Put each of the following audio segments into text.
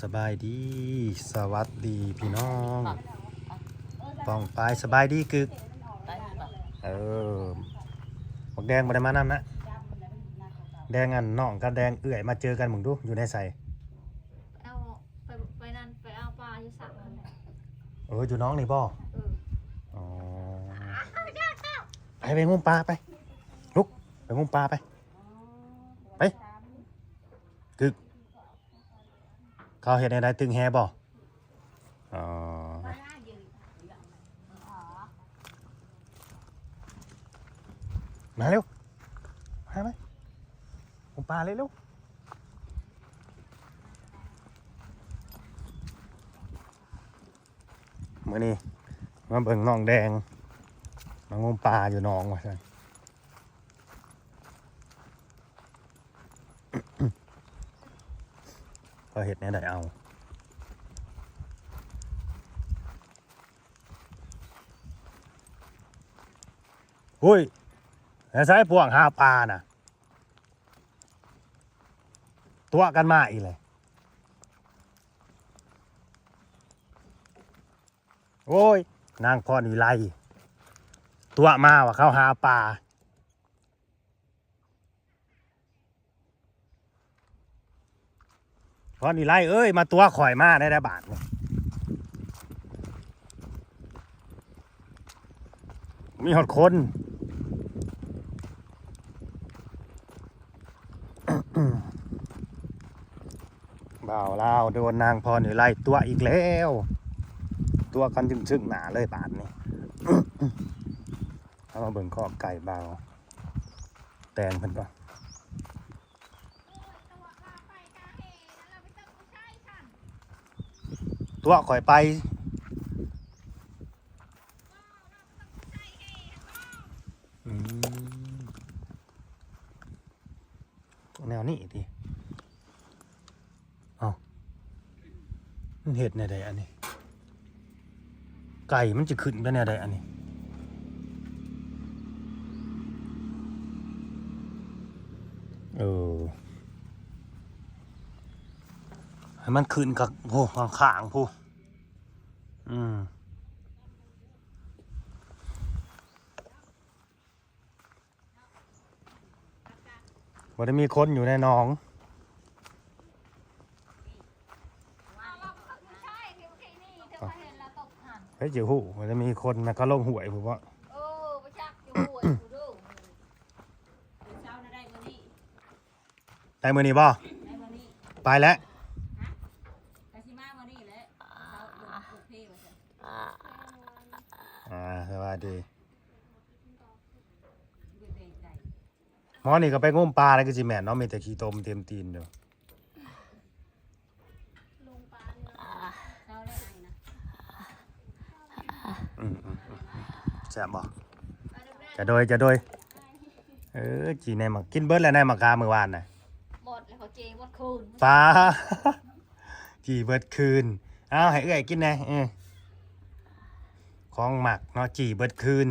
สบายดี สวัสดีพี่น้องป้องปายสบายดีกึกไปป่ะเออบักแดงมาได้มานำนะ แดงอันน้องกับแดงเอื่อยมาเจอกันมึงดู อยู่ในใส่เอาไปไปนั่นไปเอาปลาอยู่สั่งนั่นแหละเอออยู่น้องนี่บ่เอออ๋อไปไปงุ้มปลาไป ลุกไปงุ้มปลาไปไป กึก เขาเห็นอะไรตึงแฮบ่อ๋อมาเร็วมาไหมผมปลาเลยเร็วมื่อนี้มาเบิ่งน้องแดงมางมปลาอยู่น้องว่า ซั่นก็เห็ดเนี่ยได้เอาอุ้ยแต่ใช้พวกหาปลาน่ะ ตัวกันมาอีกเลย โอ้ย นางพรวิไลตัวมาว่าเขาหาปลา พรวิไล่เอ้ยมาตัวข่อยมาได้ได้บาทเนี่ยมีหดคนบ่าวลาวโดนนางพรอยู่ไล่ตัวอีกแล้ว ตัวกันจึงชึ่งหนาเลยบาทนี่เอามาเบิ่งข้อไก่บ่าวแตงเพิ่นก่อน ตัวข่อยไปอืมแนวนี้ดิเอามันเห็ดในใดอันนี้ ไก่มันจะขึ้นไปในใดอันนี้เออ ให้มันขึ้นกับโอ้ข้างข้างๆผู้อืมว่าได้มีคนอยู่ในหนองใช่เดี๋ยวแค่นี้เธอมาเห็นแล้วตกหันเฮ้ยเจ้าหูมันจะมีคนนะก็ลงหวยผมว่าเออไปชักอยู่หัวอยู่ดูเช้าน่ะได้มื้อนี้ได้มือนี้บ่ได้มื้อนี้ไปแล้ว กะสิมามื้อนี้แหละเช้าลงโอเคว่าซั่น อ่าสวัส ดีเด็กๆใจหมอนี่ก็ไปงมปลาแล้วก็สิแม่นเนาะมีแต่ขี้ตมเต็มตีนอยู่ลุงปลาเนี่ยเช้าแล้วไอ้นะอืมอืมอืมแซ่บบ่ปลาเด็กจะโดยจะโดย เออจีในมากินเบิดแล้วในมากาเมื่อวานน่ะๆหมดแล้วเขาเจหมดคืนปลา จีเบิดคืน เอาให้เอื้อยกินแหน่เออ ของหมักเนาะจีเบิดคืน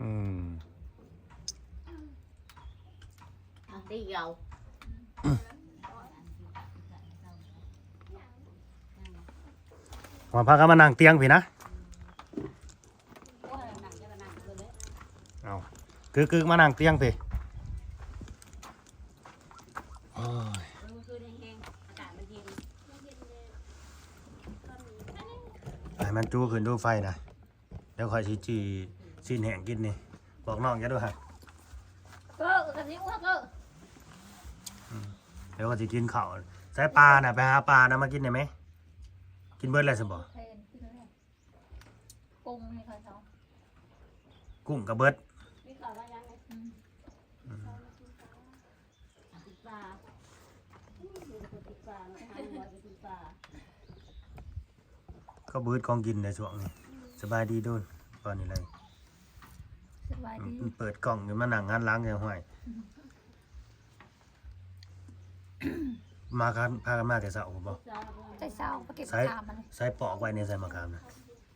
อืมอันที่เรามาพากันมานั่งเตียงพี่นะโอ้ยนั่งจะก็นั่งเลยเลยเอาคือคือมานั่งเตียงพี่โอ้ย เมื่อคืนแห้งๆอากาศมันเย็น ให้ มันจูขึ้นดูไฟนะเดี๋ยวคอยสิจีสิ้นแห้งกินนี่ บอกน้องแกด้วยฮะเออกระซิบว่าเออเดี๋ยวก็จะกินข้าวใส่ปลาน่ะไปหาปลานะมากินได้ไหม กินเบิดอะไรสิบ่เพลนที่นั่นแหละกุ้งให้เขาเขากุ้งกับเบิด มีข่าวว่ายังไง อืม ติดปลาอืมมีคนติดปลาเนาะหาหัวไปติดปลา ก็เบิดของกินในช่วงนี้สบายดีด้วยตอนนี้เลยสบายดีเปิดกล่องอยู่มานั่งงานล้างอย่างห้อยมากันพากันมาแต่เสาบ่เช้าแล้วใจเศร้าไปเก็บใส่ตามมันเลยใส่ปอกไว้ในใส่มะขามนะ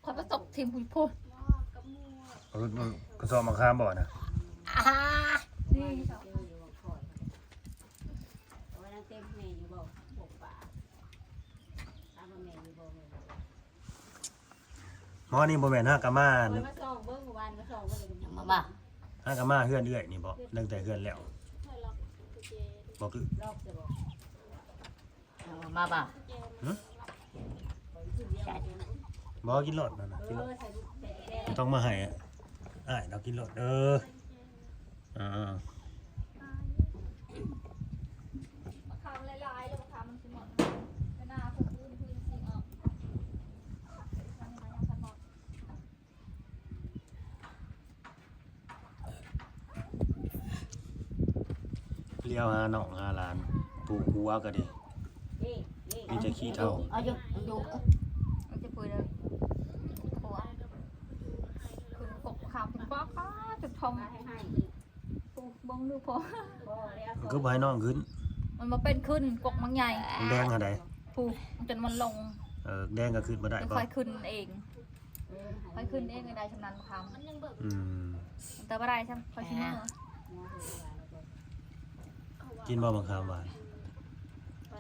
คนประสบทีมผู้พูดเอากระสอบมะขามบ่นะอ่านี่ เจออยู่ว่าคอย หมอนี่บ่แม่นฮากามาคอยมาส่องเบิ่งเมื่อวานมาส่องเบิ่งยังมาบ้าฮากามาเฮือนเอื้อยนี่บ่ตั้งแต่เฮือนแล้วบ่คือรอบจะบอกยังมาบ้าบ่กินรถนั่นน่ะเอกินรถอใส่ใส่แดงต้องมาให้อ้ายเรากินรถเด้ออ่า มะขามลายๆแล้วมะขามมันสิหมดไปหน้าพื้นพื้นพื้นสิออกทำมายังทันหมด เลี้ยวหาน้องหาหลานปลูกหัวก็ดีนี่นี่มีแต่ขี้เท่าเอาอยู่อยู่มันจะปุยเลยโอ้ยคือกบขามคุณป้าป้าจุดทองมาให้ให้อีกปูบงดูพอพอแล้วมันก็บ่ให้น้องขึ้น มันมาเป็นขึ้นกกมันใหญ่มันแดงหาใดปูจนมันลงเออแดงก็ขึ้นบ่ได้จะบ่ค่อยขึ้นเองเออค่อยขึ้นเองไม่ได้ชำนาญคำมันยังเบิกอืมแต่ไม่ได้ใช่ไหมค่อยชิ้นเนื้อ กินบ่บังคามหวาน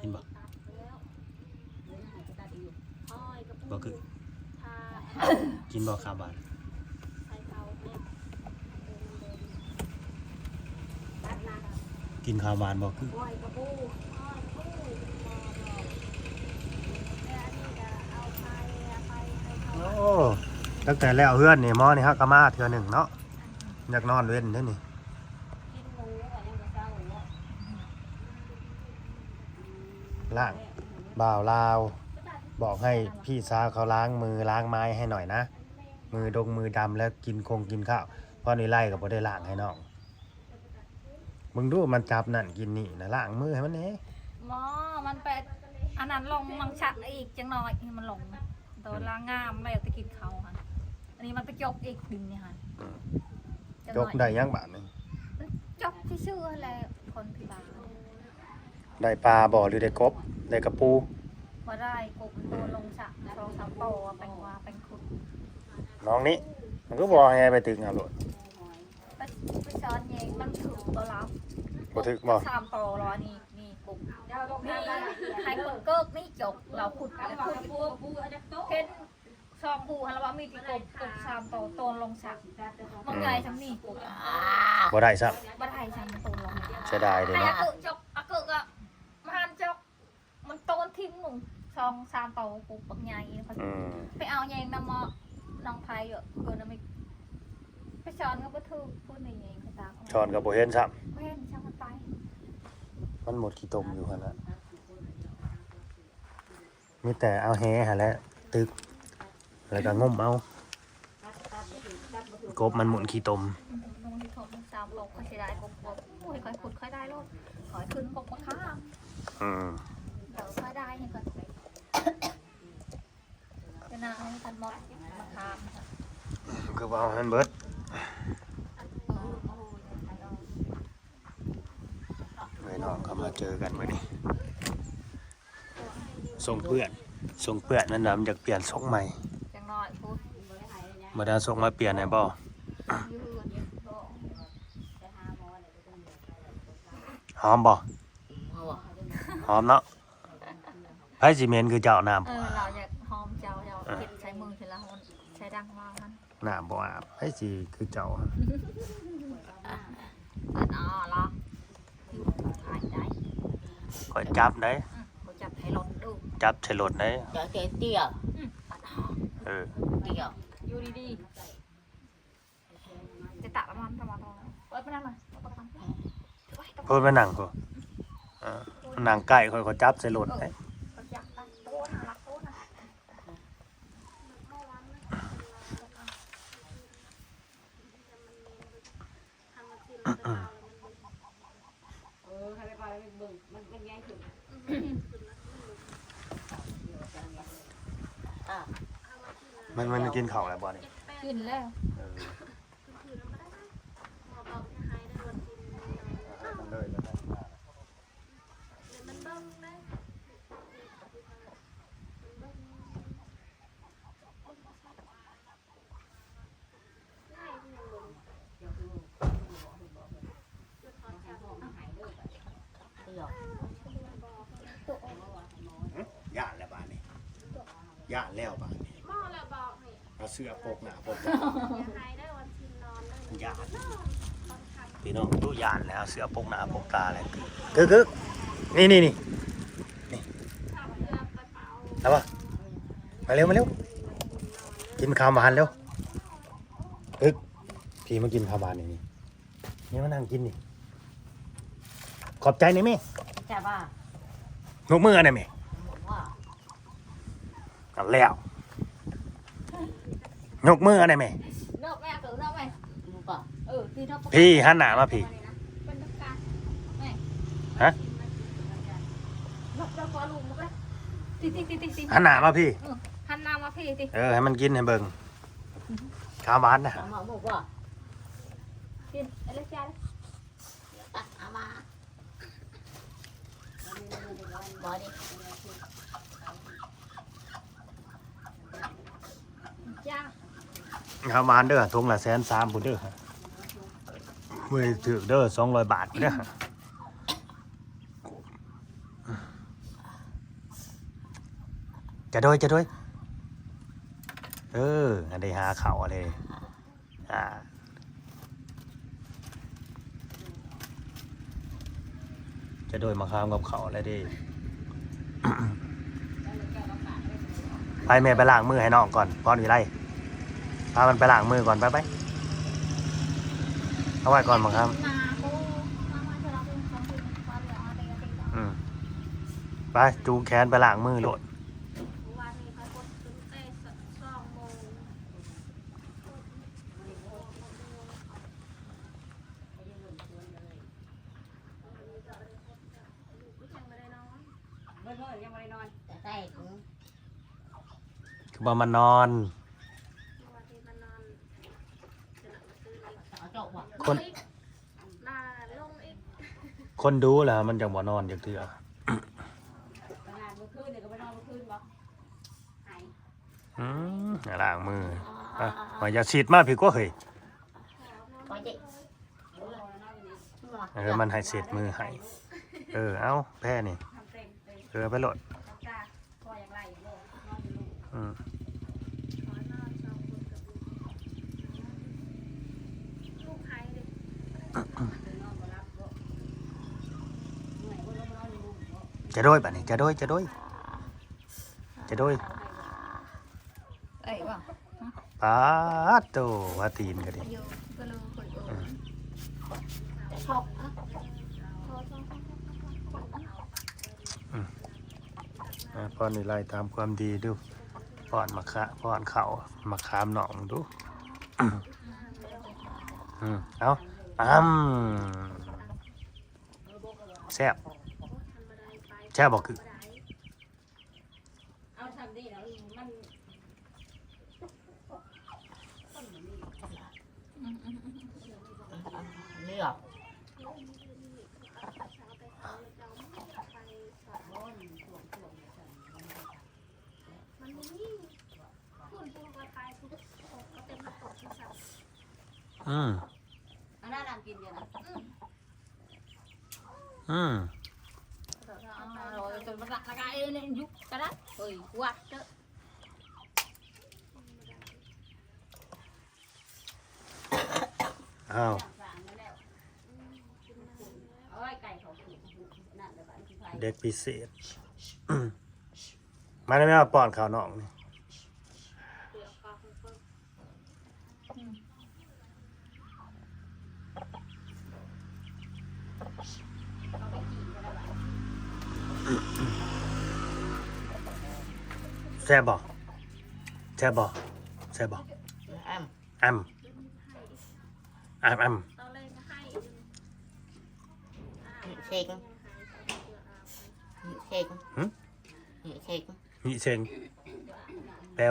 กินบ่บ่คือกินบ่คาหวานกินคาหวานบ่คือโอ้ตั้งแต่แล้วเฮือนนี่หมอนี่ฮากามาเทือหนึ่งเนาะอยากนอนเว้นเด้นี่หมูก่อนยังจะเศร้าเนาะ ล้าง บ่าวลาว บอกให้พี่สาวเขาล้างมือล้างไม้ให้หน่อยนะ มือดงมือดำแล้วกินคงกินข้าวเพราะนี่ไล่ก็บ่ได้ล้างให้น้องมึงดูมันจับนั่นกินนี่นะล้างมือให้มันแหน่หมอมันเป็นอันนั้นลงมังชักอีกจังหน่อยให้มันลงตัวล้างงามแล้วจะกินเขาค่ะอันนี้มันไปจกอีกดินเนี่ยค่ะจังจหน่กอยได้ยังบาดนี่จกที่ชื่ออะไรคนพิการ ได้ปลาบ่หรือได้กบได้กระปูมาได้กบตัวลงชักสองสามโตวแปลงว่าแปลงขุดน้องนี่มันก็บอกให้ไปตึงเอาโลดไปไปช้อนเองมันถือตัวเราบ่ถึกบ่สามโตวรอนี่นี่กบเจ้าต้องนี่ทำอะไรให้คนเกิกนี่จกเราขุดเอาแล้วกขุดระปูกระปูเอาจากโต๊ะเห็นซองผูฮันละว่ามีที่กบกบสามโตวโตนลงชักมันไงทั้งนี้กบบ่ได้ซับบัดไทยฉันโตนลงเสียดายเด้แต่เนาะอาเกิจกอาเกิอะมหันจก มันโตน ทิ้งหนุ่มซองสามโตวกบบักใหญ่เขาอืมไปเอาแยงนำมาน้องไผ่เยอะเกินนะไม่ไปช้อนก็บ่ถูกพูดในแยงเขาตาเขาช้อนก็บ่เห็นซับเว้นช่างมันไปมันหมดขี้ตมอยู่หั่นน่ะมีแต่เอาแหหาแล้วตึก แล้วก็งมเอากบมันหมุนขี้ตมนุ่งที่ถมสามโลกค่อยเสียดายกบกบโอ้ยค่อยขุดค่อยได้โลดขอยขึ้นกบมาข้ามอืม เดี๋ยวค่อยได้ให้ก่อนจะนาให้ทันหมดมาข้ามค่ะคือว่าเอาให้มันเบิดไว้น้องเขามาเจอกันมื้อนี้ส่งเพื่อนส่งเพื่อนนั่นน่ะมันอยากเปลี่ยนทรงใหม่จังน้อยพูดบ่ได้ส่งมาเปลี่ยนให้บ่ยืดหอมบ่เอาบ่หอมเนาะ ไผสิเหม็นคือเจ้าน้ำเออเราอยากหอมเจ้าเราเก็บใช้มือเสร็จแล้วมันใช้ดังว่ามันน้ำบ่อาบไผสิคือเจ้าเปิดอ๋อเหรอถ่ายได้ข่อยจับได้อืมกูจับให้รถดูจับใส่รถได้เดี๋ยวเจ๊เตี้ยเออเตี้ยอยู่ดีๆจะตะประมาณประมาณตรงนั้นเปิดไปนั่งหน่อยเอาประกันไปไว้ตรงเพิ่นมานั่งพุ่นเออนั่งใกล้ข่อยก็จับใส่รถได้ ก็อยากตั้งโต๊ะนะรักโต๊ะนะ เออให้ไปไปเบิ่งมันเป็นไงถึง อะ มันมันกินข้าวแล้วบ่นี่กินแล้วเออเลยแล้วได้เตี้ยย่านแล้วบ้านนี้ย่านแล้วบ้านนี้ หม้อแล้วบอกให้ เอเอาเสื้อโปกหน้าโปกตาหยาดพี่น้องดูหยาดแล้วเสื้อโปกหน้าโปกตาเลยกึกกึกนี่นี่นี่นี่เอาปะมาเร็วมาเร็วกินข้าวหวานเร็วกึกพี่มากินข้าวหวานนี่นี่นี่มานั่งกินนี่ขอบใจหน่อยแม่ใช่ป่ะยกมือหน่อยแม่บอกว่าเอาแล้ว ยกมือหน่อยแม่นอกแม่เกิดนอกแม่รู้ป่ะเออที่นอกพี่หันหน้ามาพี่เป็นนักการแม่ฮะนอกแล้วก็ลุงนอกแล้วตีตีตีตีตีหันหน้ามาพี่หันหน้ามาพี่ตีเออให้มันกินให้เบิ่งข้าวหวานนะถามหมอบอกว่ากินอะไรจ้าตัดเอามาบอดิ จ้า ข้าวหวานเด้อทงละแสนสามบุญเด้อเว้ยถือเด้อสองร้อยบาทเด้อจะโดยจะโดยเอออันได้หาเขาอะไรอ่าจะโดยมาข้ามกับเขาอะไรดิไปแม่ไปล้างมือให้น้องก่อนพรวิไล พามันไปล้างมือก่อนไปไปเอาไว้ก่อนบังครับนาโก้มามาเธอเราเป็นของคุณความเหลืออะไรกันตีอืมไปจูงแขนไปล้างมือโหลดวันนี้เขากดตุ้งเต้สสองโมงยังไม่ได้นอนเมื่อยังไม่ได้นอนแต่ใต้ถุงคือว่ามันนอนวันที่มันนอนจะหลับซื้ออีก เอาจบว่ะ คนหน้าลงอีกคนดูแหละมันจังบ่นอนอย่างเถื่องานเมื่อคืนเดี๋ยวก็ไปนอนเมื่อคืนบ่หายอืมล้างมืออะว่าอย่าฉีดมาพี่ก็เฮ้ยบอดิเออมันให้เศษมือให้เออเอาแพ้นี่ ทำเต็มเต็มเออไปโหลดจ้าพออย่างไรโลกนอนอยู่อืม ขอนอนสองคนกับลูกลูกใครเด็ก จะโดยป่ะนี่จะโดยจะโดยจะโดยเอ้ยว่าปาดโตว่าตีนก็ดิโยก็เลยคนโอ้ชอบอะป้อนนี่ไล่ตามความดีดูป้อนมะขะป้อนเขามะขามหนองดู อืมเอา อ้ำแซ่บแซ่บบอกคือเอาทำดีแล้วมันเลือกมั อืม rồi tôi bắt lại cái lên giúp cái đó rồi quạt đó อ้าวเอาไว้ไก่เขาถูกนั่นเดี๋ยวบ้านที่ไฟเด็กพิเศษมาไ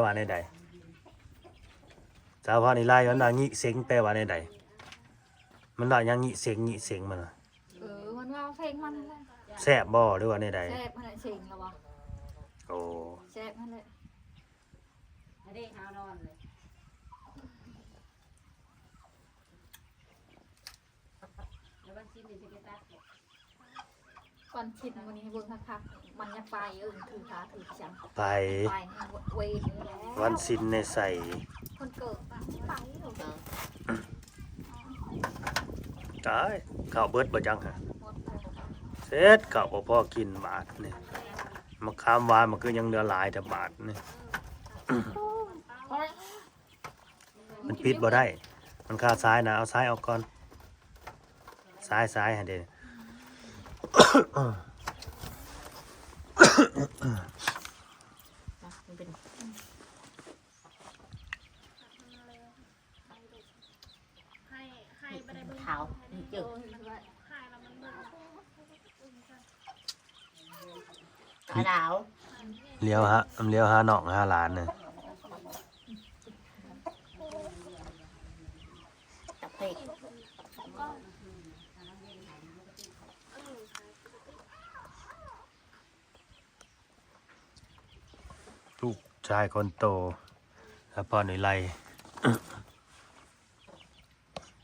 ด้ไหมว่าป้อนข้าวน้องนี่แซ่บบ่ แซ่บบ่แซ่บบ่แอมอ้ำอ้ำอ้ตอนแรกก็ให้เช็คเช็คเช็คำมีเชิงแปลว่าในใดสาวพอนี่ไล่มันว่างิเสียงแปลว่าในใดมันว่าหยังงิเสียงงิเสียงมันน่ะ ừ mình vào phèn mình lên แซ่บบ่หรือว่าในใด xẹp hay lại xỉn là bà โอ้ xẹp hay lại ไม่ได้หานอนเลยแล้วบ้านชิมนี่จะกินตัดก่อนชิดวันนี้ให้เบิ่งคักๆมันอยากไปเอิ้นถือขาถือจังไปไปให้เวทแล้ววันสินในใส่คนเกิดอะไปเราเกิดตายข้าวเบิดบ่จังฮะหมดแล้ว เสร็จข้าวบ่พอกินบาทนี่มะขามหวานมันก็ยังเหลือหลายแต่บาทนี่มันปิดบ่ได้ มันคาซ้ายนะเอาซ้ายออกก่อนซ้ายซ้ายฮะเดนเป็น ให้ให้ไปได้เบิ่ง เท้าเจอ ให้แล้วมันเบิ่ง กระดาว เลี้ยวฮะเลี้ยวหาน้องห้าหลานน่ะตะเพกลูกชายคนโตแล้วพ่อนี่ไล่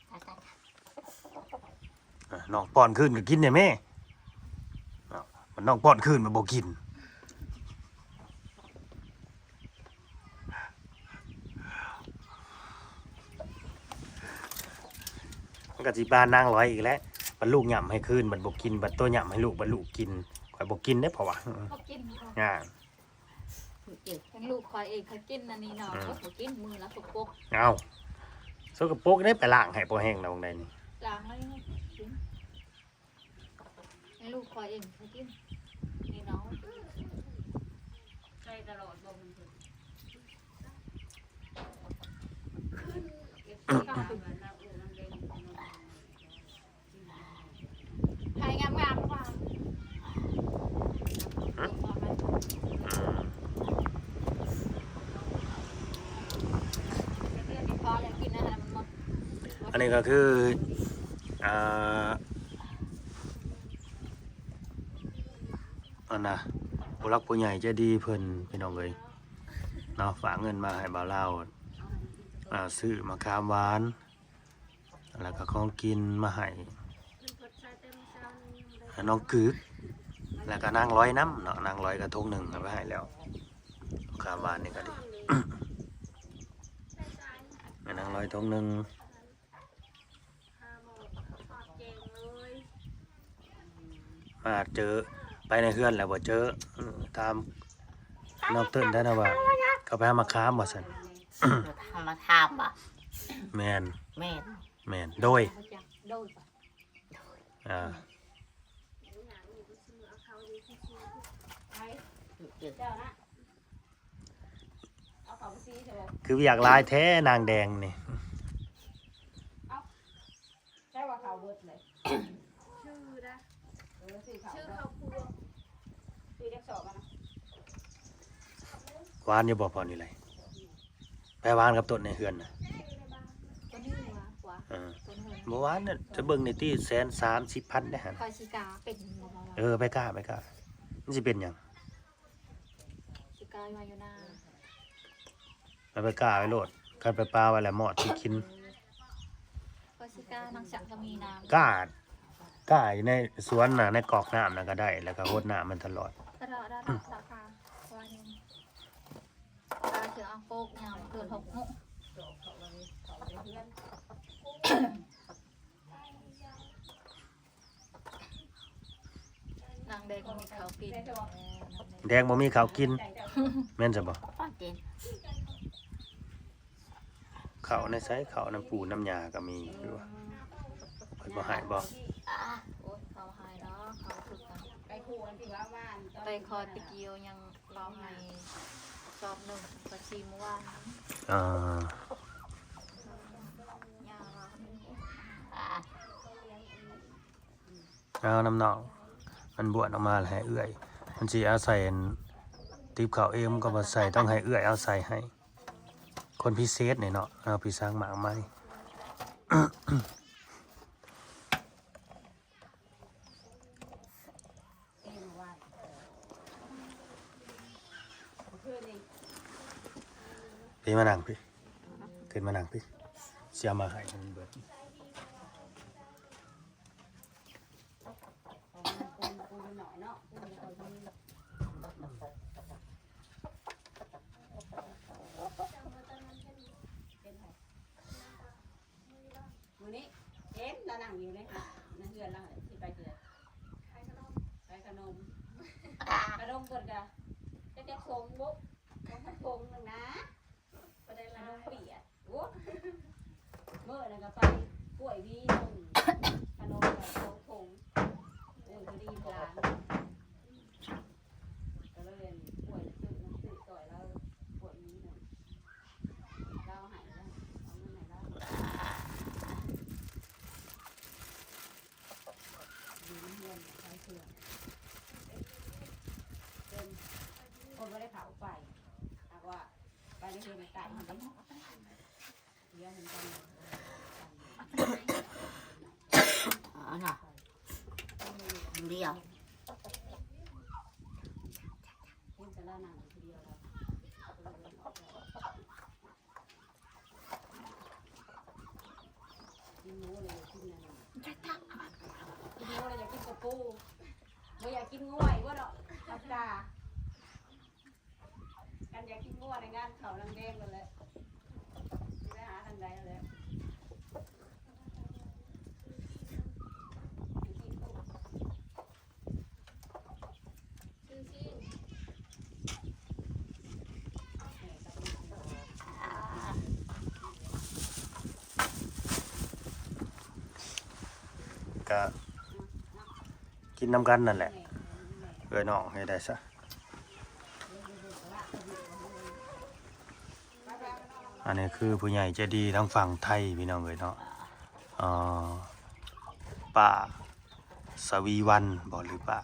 ตาตาอะน้องป้อนขึ้นก็กินเนี่ยแม่มันน้องป้อนขึ้นมันบ่กิน ก็สิบ้านนางร้อยอีกแล้วบัดลูกหย่ำให้คืนบัดบ่กินบัดตัวหย่ำให้ลูกบัดลูกกินข่อยบ่กินได้อเพราะว่าเขากินเขาอ่าเจอทั้งลูกคอยเองเขากินอันนี้เนาะเขากินมือละสกปรกเอาสกปรกได้ไปล้างให้บ่แห้งแล้วได้นี่ล้างให้กินให้ลูกคอยเองเขากินนี่เนาะใจตลอดบ่มันถึงให้งามๆว่า พอแล้วกินอาหารมันหมด อั นี้ก็คืออ่าอันน่ะผู้รักผู้ใหญ่ใจะดีเพิ่นพี่น้องเอ้ยเนาะฝากเงินมาให้บ่าวลาวอ่าซื้อมะขามหวาน แล้วก็ของกินมาให้น้องกึกแล้วก็นางร้อยน้ำเนาะนางร้อยกระทงหนึ่งไปให้แล้วมะขามหวานนี่ก็ดีนางร้อยทงหนึ่ง ห้าโมงทอดเจงเลย มาเจอไปในเฮือนแล้วบ่เจอเออตามน้องเติ้นได้นะว่าเขาไปหามะขามบ่ซั่นทำมาทำอะแมนแม่แมนโดยเขาจะโดยปะอ่าอย่างนี้ก็ซื้อเอาเขาดีที่สุดเจอเจ้านะเอาเขาไปซีใช่ป่ะคืออยากลายแท้นางแดงนี่ ใช่ว่าเขาเบิดเลย ชื่อนะ เออซื้อเขา ชื่อเขาครัว ซื้อเด็กสอบมานะ หวานอยู่บ่พอนี่เลยไปหวานกับต้นในเฮือนน่ะตัวนี้หัวหัวเออตัวนี้บ่หวานน่ะจะเบิ่งในที่แสนสามสิบพันได้หั่นคอยชิกาเป็นบ่บ่เออไปกล้าไปกล้ามันสิเป็นหยังชิกามาอยู่หน้ามันไปกล้าไว้โลดกันไปปลาไว้แล้วหมอดที่กินคอยชิกานางสังก็มีน้กล้ากล้าอยู่ในสวนน่ะในกอกน้ำน่ะก็ได้ แล้วก็โหดน้ำมันตลอดำกระดาษราคาราคาวันนึงตาเสืออังโปกยามเกินหกมุนางแดงมีเขาปิดแดงบ่มีข้าวกิน แม่นจะบ่ป้าเจนข้าวในไสข้าวน้ำปูน้ำยาก็มีอยู่ว่าเพิ่นบ่ให้บ่อะโอ้ยเขาหายเนาะเขาฝึกกันไปคู่กันที่ว่าบ้านไปคอตะเกียวยังเราให้ สอบหนึ่งกระชีมื่อวานอ่า ยาเราอะเอาน้ำหนองมันบวชออกมาแล้วให้เอื้อย มันสิเอาใส่อันติบข้าวเองมันก็บ่ใส่ต้องให้เอื้อยเอาใส่ให้ คนพิเศษเนี่ยเนาะเอาพี่สร้างหมากไม้ เอ็มว่าเพื่อนนี่ พี่มานั่งพี่ขึ้นมานั่งพี่เสียมาให้มันเบิดคนคนเป็นหน่อยเนาะกุ้งเอาทำจำว่าตอนนั้นเป็นเป็นไงมื้อนี้เอ็นเรานั่งอยู่เลยค่ะนั่งเฮือนเราที่ไปเกือขายขนมไปขนมขนมเปิดกะจะจะส่งบุ๊กส่งทั้งหนึงนะ เด็นขลานมยเปียกโอ้เมื่อนั้นก็ไปกล้วยวีนงขนมกับทงทงโอ้ยพอดีร้านก็เลยเรียนกล้วยซื้อน้ำซื้อต่อยแล้วกล้วยวีหนึ่งเราหายแล้วเอาเงินไหนแล้วดีน้ำเงินใช้เสื่อมเป็นคนไม่ได้เผาไฟหากว่าไปในเรือนไก่มันได้เลี้ยงมันกันอ๋อน่ะเดียวคุณจะล่านังทีเดียวแล้วกินหมูเลยกินอะไรกินหมูเลยอยากกินกระปูไม่อยากกินง่วยว่าดอกธรรมดากันอยากกินง่วยในงานเขาลังแดงกันเลย ไปหาทางใดเลยซื้อซีนก็กินน้ำกันนั่นแหละเอ้ยน้องให้ได้ซะ อันนี้คือผู้ใหญ่ใจะดีทั้งฝั่งไทยพี่น้องเอ้ยเนาะเอ่อป้าสวีวันบอหรือป้า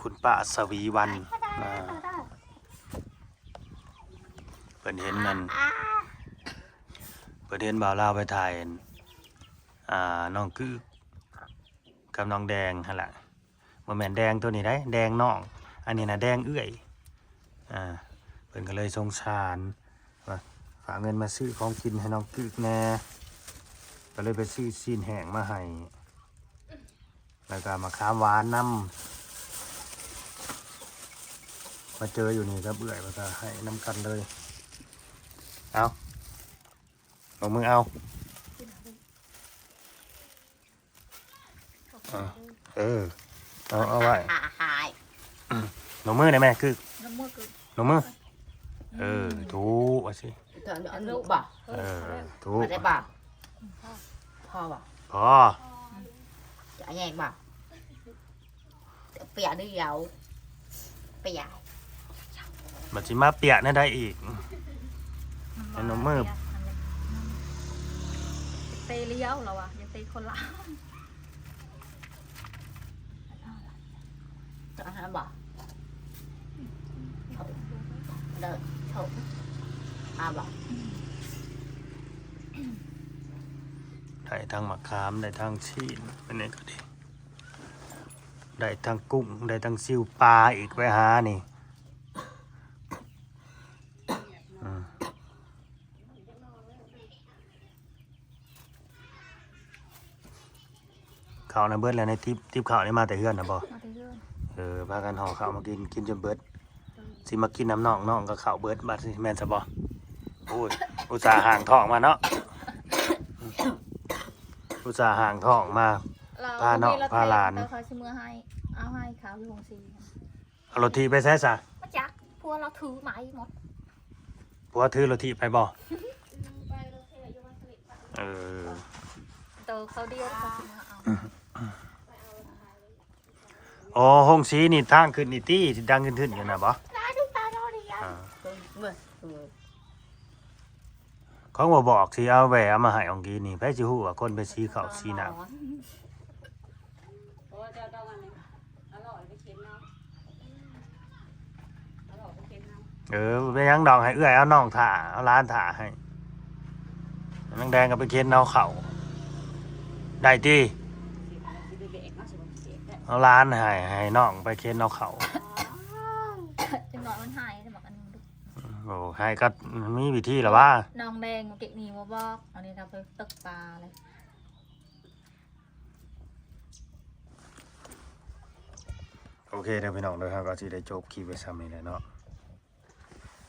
คุณป้าสวีวันเพิ่นเห็นนั่นเพิ่นเห็นบ่าวลาวไปถ่ายอ่าน้องคือกับน้องแดงหั่นล่ะบ่แม่นแดงตัวนี้ได้ แดงน้อง อันนี้นะแดงเอื้อย อ่า พิ่นก็เลยสงสารว่าฝากเงินมาซื้อของกินให้น้องกึกแหน่ก็เลยไปซื้อซีนแห้งมาให้แล้วก็มาค้ามหวานน้ำมาเจออยู่นี่ก็เบื่อยมาก็ให้น้ำกันเลย เอาเอามือเอาอะเออ เอาเอาไว้หาหายหนูมือได้ไหมคือน้ำมือคื อหนูมือเออถูว่าสิตอนนี้ลูกบ่เออถูมาได้บ่พ่อบ่พอจะแยกบ่เปียกเดียวเปียกบัดสิมาเปียกนั่นได้อีกไอ้หนุ่มมืดเตะเลี้ยวเหรอวะอยากเตะคนละจะหาบ่เดิน ชมอาบ่ได้ทั้งมะขามได้ทั้งชีนอันนี้ก็ดีได้ทั้งกุ้งได้ทั้งซิวปลาอีกไว้หานี่อืมข้าวนะเบิดแล้วในทิปทิปข้าวนี่มาแต่เฮือนนะบ่มาเรื่อยเออพากันห่อข้าวมากินกินจนเบิด สิมากินน้ำน่องน่องก็ข้าวเบิดบัดสิแม่นซะบ่โอ้ยอุตส่าห์ห่างท้องมาเนาะอุตส่าห์ห่างท้องมาๆเราพาน้องมีรถพาหลานเเราเขาชิมือให้เอาให้ขาวอยู่วงซีเอารถทีไปแซ่ซะมาจักพวกเราถือไม้หมดผัวถือรถทีไปบ่ไปโรเทอยู่วันสลิดไปเออเตอเขาเดียวเขาชิมือเอาอ๋อห้องสีนี่ทางขึ้นนี่ตี้ที่ดังขึ้นๆอยู่นะบ่ตาดูตาดูดิ ยาอ่าเมื่อเขาบ่บอกสิเอาแหวเอามาให้องกีนี่ไผสิฮู้ว่าคนไปสีข้าวสีน้ำเพราะว่าเจ้าต้องอันนี้อร่อยไปเค็มเนาะอร่อยไปเค็มเนาะเออไปยังดอกให้เอื้อยเอาน้องถ่าเอาร้านถ่าให้น้องแดงก็ไปเค้นเอาเข่าได้ติสิไปเบรกเนาะสิไปเบรกได้เอาร้านให้ให้น้องไปเค้นเอาเข่าจังหน่อยมันหาย โอ้ให้ก็มีวิธีหรอว่าน้องแดงมาเก็บนี้มาบอกอันนี้ทำเราไปตกปลาเลยโอเคเดี๋ยวพี่น้องเลยครับก็จะได้จบคลิปไว้ซ้ำนละเนาะ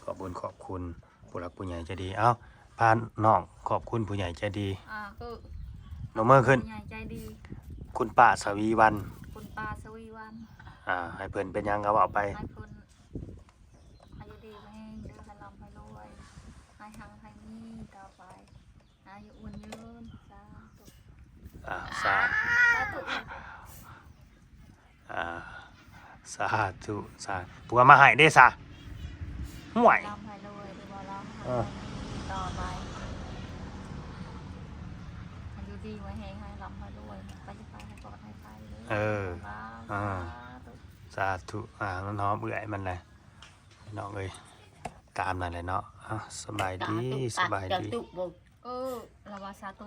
ขอบคุณขอบคุณผู้หลักผู้ใหญ่ใจดีเอ้าพานน้องขอบคุณผู้ใหญ่ใจดีอ่าก็น้องเมื่อขึ้นผู้ใหญ่ใจดี คุณป้าสวีวัน คุณป้าสวีวันอ่าให้เพื่อนเป็นยังก็บอกไปให้เพื่อน อ่าสาสาธุอ่าสาธุสาผัวมาให้ได้ซะห่วยลำให้รวยหรือว่าลำให้ต่อไปอายุดีไว้แหงให้ลำให้รวยไปจะไปให้ปลอดให้ไปเออสาอ่าธุสาธุอ่าน้องเบื่อให้มันเลยน้องเอ้ยตามนั่นแหละเนาะสบายดีสบายดีเออเราว่าสาธุ